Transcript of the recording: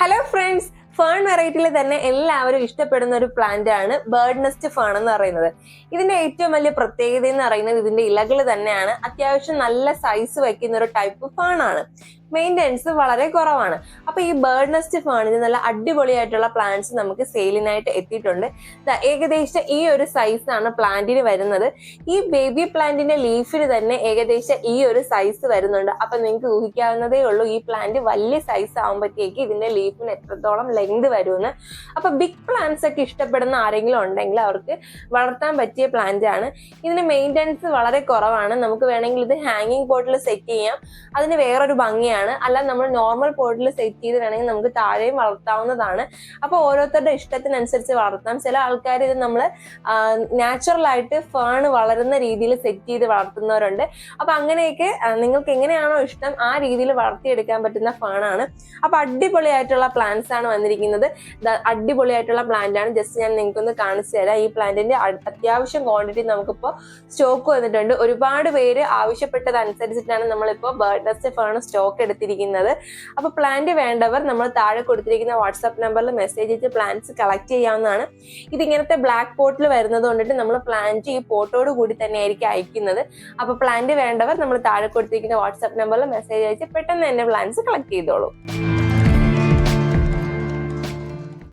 Hello friends fern വെറൈറ്റിയിൽ തന്നെ എല്ലാവരും ഇഷ്ടപ്പെടുന്ന ഒരു പ്ലാന്റ് ആണ് ബേർഡ് നെസ്റ്റ് ഫേൺ എന്ന് പറയുന്നത്. ഇതിന്റെ ഏറ്റവും വലിയ പ്രത്യേകത എന്ന് പറയുന്നത് ഇതിന്റെ ഇലകൾ തന്നെയാണ്. അത്യാവശ്യം നല്ല സൈസ് വയ്ക്കുന്ന ഒരു ടൈപ്പ് ഫേൺ ആണ്. മെയിന്റെനൻസ് വളരെ കുറവാണ്. അപ്പോൾ ഈ ബേർഡ് നെസ്റ്റ് ഫേണിന് നല്ല അടിപൊളിയായിട്ടുള്ള പ്ലാന്റ്സ് നമുക്ക് സെയിലിനായിട്ട് എത്തിയിട്ടുണ്ട്. ഏകദേശം ഈ ഒരു സൈസ് ആണ് പ്ലാന്റിന് വരുന്നത്. ഈ ബേബി പ്ലാന്റിന്റെ ലീഫിന് തന്നെ ഏകദേശം ഈ ഒരു സൈസ് വരുന്നുണ്ട്. അപ്പൊ നിങ്ങൾക്ക് ഊഹിക്കാവുന്നതേ ഉള്ളൂ ഈ പ്ലാന്റ് വലിയ സൈസ് ആകുമ്പോഴത്തേക്ക് ഇതിന്റെ ലീഫിന് എത്രത്തോളം ലെങ്ത് വരുമെന്ന്. അപ്പൊ ബിഗ് പ്ലാന്റ്സ് ഒക്കെ ഇഷ്ടപ്പെടുന്ന ആരെങ്കിലും ഉണ്ടെങ്കിൽ അവർക്ക് വളർത്താൻ പറ്റിയ പ്ലാന്റ് ആണ്. ഇതിന് മെയിന്റെനൻസ് വളരെ കുറവാണ്. നമുക്ക് വേണമെങ്കിൽ ഇത് ഹാങ്ങിങ് പോട്ടിൽ സെറ്റ് ചെയ്യാം. അതിന് വേറൊരു ഭംഗിയാണ്. അല്ല നമ്മൾ നോർമൽ പോട്ടിൽ സെറ്റ് ചെയ്ത് വേണമെങ്കിൽ നമുക്ക് താഴെയും വളർത്താവുന്നതാണ്. അപ്പോൾ ഓരോരുത്തരുടെ ഇഷ്ടത്തിനനുസരിച്ച് വളർത്താം. ചില ആൾക്കാർ ഇത് നമ്മൾ നാച്ചുറൽ ആയിട്ട് ഫേൺ വളരുന്ന രീതിയിൽ സെറ്റ് ചെയ്ത് വളർത്തുന്നവരുണ്ട്. അപ്പൊ അങ്ങനെയൊക്കെ നിങ്ങൾക്ക് എങ്ങനെയാണോ ഇഷ്ടം ആ രീതിയിൽ വളർത്തിയെടുക്കാൻ പറ്റുന്ന ഫേണാണ് അപ്പൊ അടിപൊളിയായിട്ടുള്ള പ്ലാന്റ്സ് ആണ് വന്നിരിക്കുന്നത്. അടിപൊളിയായിട്ടുള്ള പ്ലാന്റ് ആണ്. ജസ്റ്റ് ഞാൻ നിങ്ങൾക്ക് ഒന്ന് കാണിച്ചു തരാം. ഈ പ്ലാന്റിന്റെ അത്യാവശ്യം ക്വാണ്ടിറ്റി നമുക്കിപ്പോൾ സ്റ്റോക്ക് വന്നിട്ടുണ്ട്. ഒരുപാട് പേര് ആവശ്യപ്പെട്ടതനുസരിച്ചിട്ടാണ് നമ്മളിപ്പോൾ ബേർഡ് നെസ്റ്റ് ഫേൺ സ്റ്റോക്ക് എടുത്തിരിക്കുന്നത്. അപ്പൊ പ്ലാന്റ് വേണ്ടവർ നമ്മൾ താഴെ കൊടുത്തിരിക്കുന്ന വാട്സാപ്പ് നമ്പറിൽ മെസ്സേജ് അയച്ച് പ്ലാന്റ്സ് കളക്ട് ചെയ്യാവുന്നതാണ്. ഇതിങ്ങനത്തെ ബ്ലാക്ക് പോട്ടിൽ വരുന്നത് കൊണ്ടിട്ട് നമ്മൾ പ്ലാന്റ് ഈ പോട്ടോട് കൂടി തന്നെ ആയിരിക്കും അയക്കുന്നത്. അപ്പൊ പ്ലാന്റ് വേണ്ടവർ നമ്മൾ താഴെ കൊടുത്തിരിക്കുന്ന വാട്സാപ്പ് നമ്പറിൽ മെസ്സേജ് അയച്ച് പെട്ടെന്ന് തന്നെ പ്ലാന്റ്സ് കളക്ട് ചെയ്തോളൂ.